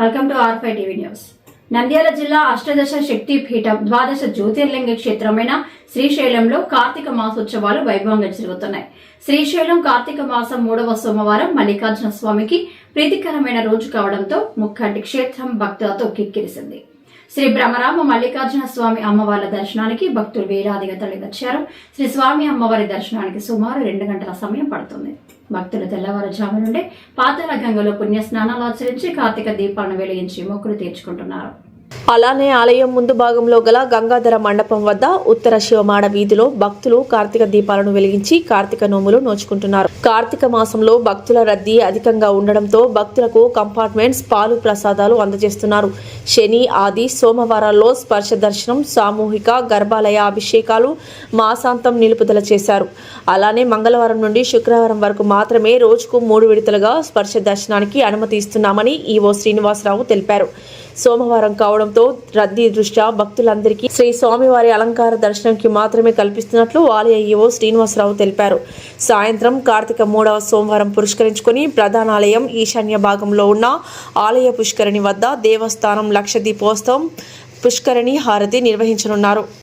Welcome to R five TV news. Nandyal జిల్లా అష్టదశ శక్తి పీఠం ద్వాదశ జ్యోతిర్లింగ క్షేత్రమైన శ్రీశైలంలో కార్తీక మాసోత్సవాలు వైభవంగా జరుగుతున్నాయి. శ్రీశైలం కార్తీక మాసం మూడవ సోమవారం మల్లికార్జున స్వామికి ప్రీతికరమైన రోజు కావడంతో ముక్కంటి క్షేత్రం భక్తులతో కిక్కిరిసింది. శ్రీ బ్రహ్మరామ మల్లికార్జున స్వామి అమ్మవార్ల దర్శనానికి భక్తులు వేలాదిగా తరలివచ్చారు. శ్రీ స్వామి అమ్మవారి దర్శనానికి సుమారు రెండు గంటల సమయం పడుతుంది. భక్తులు తెల్లవారుజాము నుండే పాతాళ గంగలో పుణ్య స్నానాలు ఆచరించి కార్తీక దీపాలను వెలిగించి మొక్కులు తీర్చుకుంటున్నారు. అలానే ఆలయం ముందు భాగంలో గల గంగాధర మండపం వద్ద ఉత్తర శివమాడ వీధిలో భక్తులు కార్తీక దీపాలను వెలిగించి కార్తీక నోములు నోచుకుంటున్నారు. కార్తీక మాసంలో భక్తుల రద్దీ అధికంగా ఉండడంతో భక్తులకు కంపార్ట్మెంట్స్ పాలు ప్రసాదాలు అందజేస్తున్నారు. శని ఆది సోమవారాల్లో స్పర్శ దర్శనం సామూహిక గర్భాలయ అభిషేకాలు మాసాంతం నిలుపుదల చేశారు. అలానే మంగళవారం నుండి శుక్రవారం వరకు మాత్రమే రోజుకు మూడు విడతలుగా స్పర్శ దర్శనానికి అనుమతి ఇస్తున్నామని ఈవో శ్రీనివాసరావు తెలిపారు. సోమవారం కావడంతో రద్దీ దృష్ట్యా భక్తులందరికీ శ్రీ స్వామివారి అలంకార దర్శనంకి మాత్రమే కల్పిస్తున్నట్లు ఆలయ ఈవో శ్రీనివాసరావు తెలిపారు. సాయంత్రం కార్తీక మూడవ సోమవారం పురస్కరించుకొని ప్రధానాలయం ఈశాన్య భాగంలో ఉన్న ఆలయ పుష్కరిణి వద్ద దేవస్థానం లక్ష దీపోత్సవం పుష్కరిణి హారతి నిర్వహించనున్నారు.